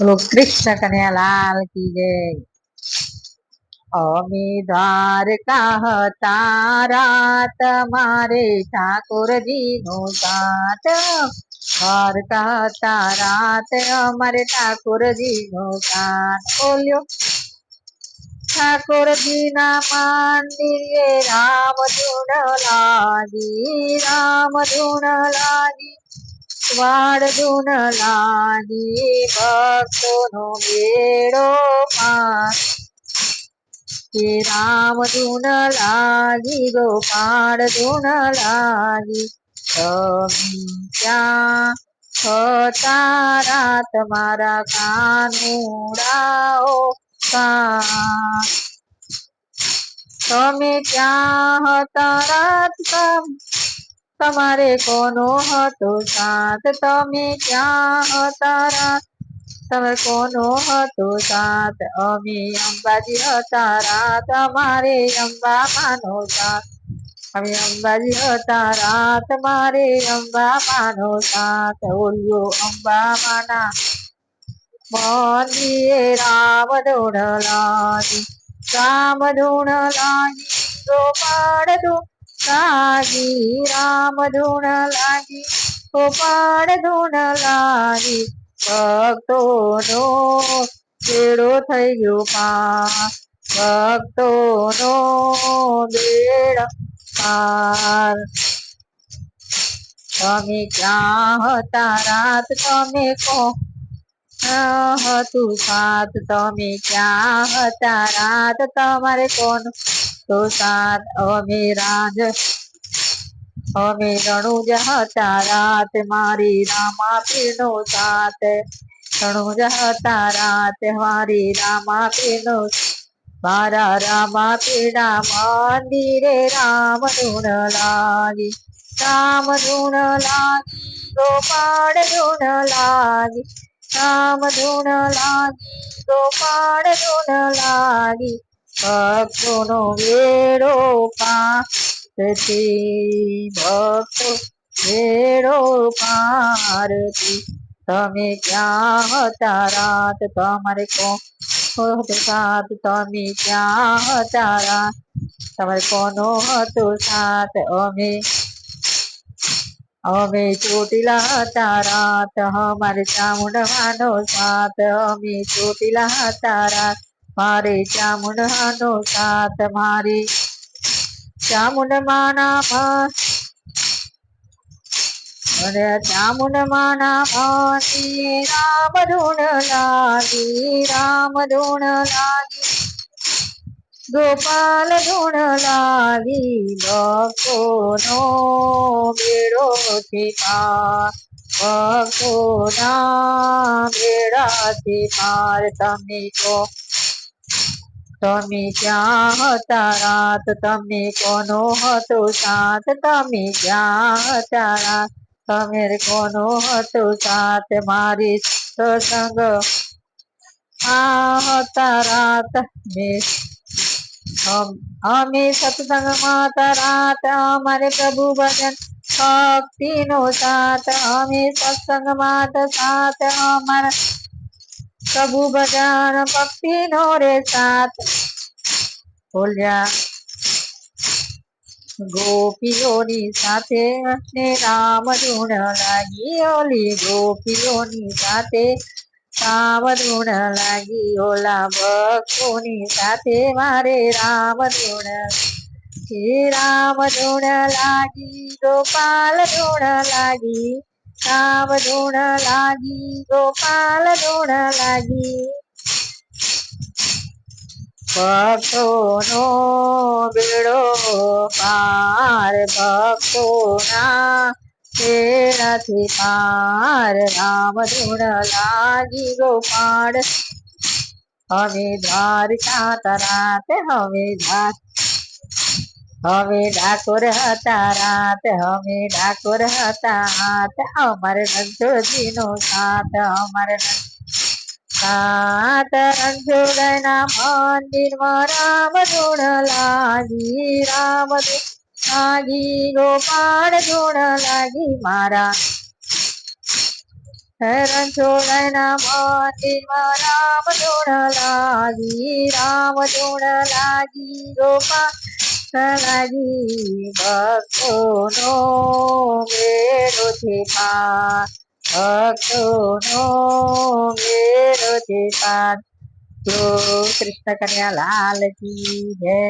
लोग कृष्ण कन्या लाल की जय। अमीदार का तारा, तमारे ठाकुर जी नो सात और का तारा हमारे ठाकुर जी नो सात बोलियो, ठाकुर जी ना मंदिर राम धुन लागी, राम धुन लागी। ધૂન લાગી ભક્તોનો બેડો પાર. કે રામ ધૂન લાગી ગોપાળ ધૂન લાગી તમે ક્યાં હતા રાત મારા કાનુડાઓ કા તમે ક્યાં હતા તમારે કોનો હતો સાથ તમે ક્યાં હતા રાત તમે કોનો હતો સાથ અમે અંબાજી હતા રાત અમારે અંબા માનો સાથ અમે અંબાજી હતા રાત મારે અંબા માનો સાથ ઓલ્યો અંબા માના મંદિરે રામ ધૂણ લાગી રામ ધૂણ લાગી ગોપાળ ધૂણ લાગી, રામ ધૂણ લાગી, ગોપાળ ધૂણ લાગી ભક્તો નો બેડો થઈ ગયો પા ભક્તો નો બેડ પાર. તમે ક્યાં હતા રાત? તમે કો હતું સાત તમે ક્યાં હતા રાત તમારે કોણ તો સાત અમે રાજ અમે રણુજ હતા રાત મારી રામા પીનો સાત રણુજ હતા રાત મારી રામા પીનો મારા રામા પીડા મંદિરે રામ ધૂણ લાગી રામ ધૂણ લાગી ગોપાળ ધૂણ લાગી રામ ધૂણ લાગી ગોપાળ ધૂણ લાગી ભક્તોનો વેડો પારથી ભક્તો વેડો પારથી તમે ક્યાં હતા રાત તમારે કોણ સાથ તમે ક્યાં હતા રાત તમારે કોનો હતો સાથ અમે અમે ચોટીલા હતા રાત, અમારે ચામુંડવાનો સાથ, અમે ચોટીલા હતા રાત, મારે ચામુંડવાનો સાથ, મારી ચામુંડમાના અરે ચામુંડમાના ભાતી રામ ધૂણ લાગી, રામ ધૂણ લાગી. ગોપાલ ધૂણ લાગી ભક્તો નો બેડો થી પાર ભક્તો ના બેડાથી પાર તમે કો તમે ક્યાં હતા રાત તમે કોનો હતો સાથ તમે ક્યાં હતા રાત તમે કોનો હતો સાથ મારી સત્સંગ આ હતા રાત મેં અમ- અમે સત્સંગમાં હતા રાત અમારે પ્રભુ ભજન ભક્તિ નો સાથ અમે સત્સંગમાં હતા સાથ અમારા પ્રભુ ભજન ભક્તિ નો રે સાથ બોલ્યા ગોપીઓની સાથે ને રામ ધૂણ લાગી ઓલી ગોપીઓની સાથે રામ ધૂણ લાગી ઓલા ભક્તોની સાથે મારે રામ ધૂણ હે રામ ધૂણ લાગી ગોપાલ ધૂણ લાગી રામ ધૂણ લાગી ગોપાલ ધૂણ લાગી ભક્તો નો બેડો પાર ભક્તો ના બેડાથી પાર રામ ધૂણ લાગી ગોપાળ હવે દ્વારકા તરાત હવે દ્વાર હવે ડાકોર હતા રાત હવે ડાકોર હતા હાથ અમારે રણછોડજી નો સાથ અમારે સાત રણછોડના મંદિરમાં રામ ધૂણ લાગી રામ ધૂણ લાગી ગોપાળ ધૂણ લાગી મારા રણછોડના મંદિરમાં રામ ધૂણ લાગી રામ ધૂણ લાગી ગોપા લાગી ભક્તોનો મેળો છે પાર ભક્તોનો મેળો છે પાર કૃષ્ણ કન્યા લાલ કી જય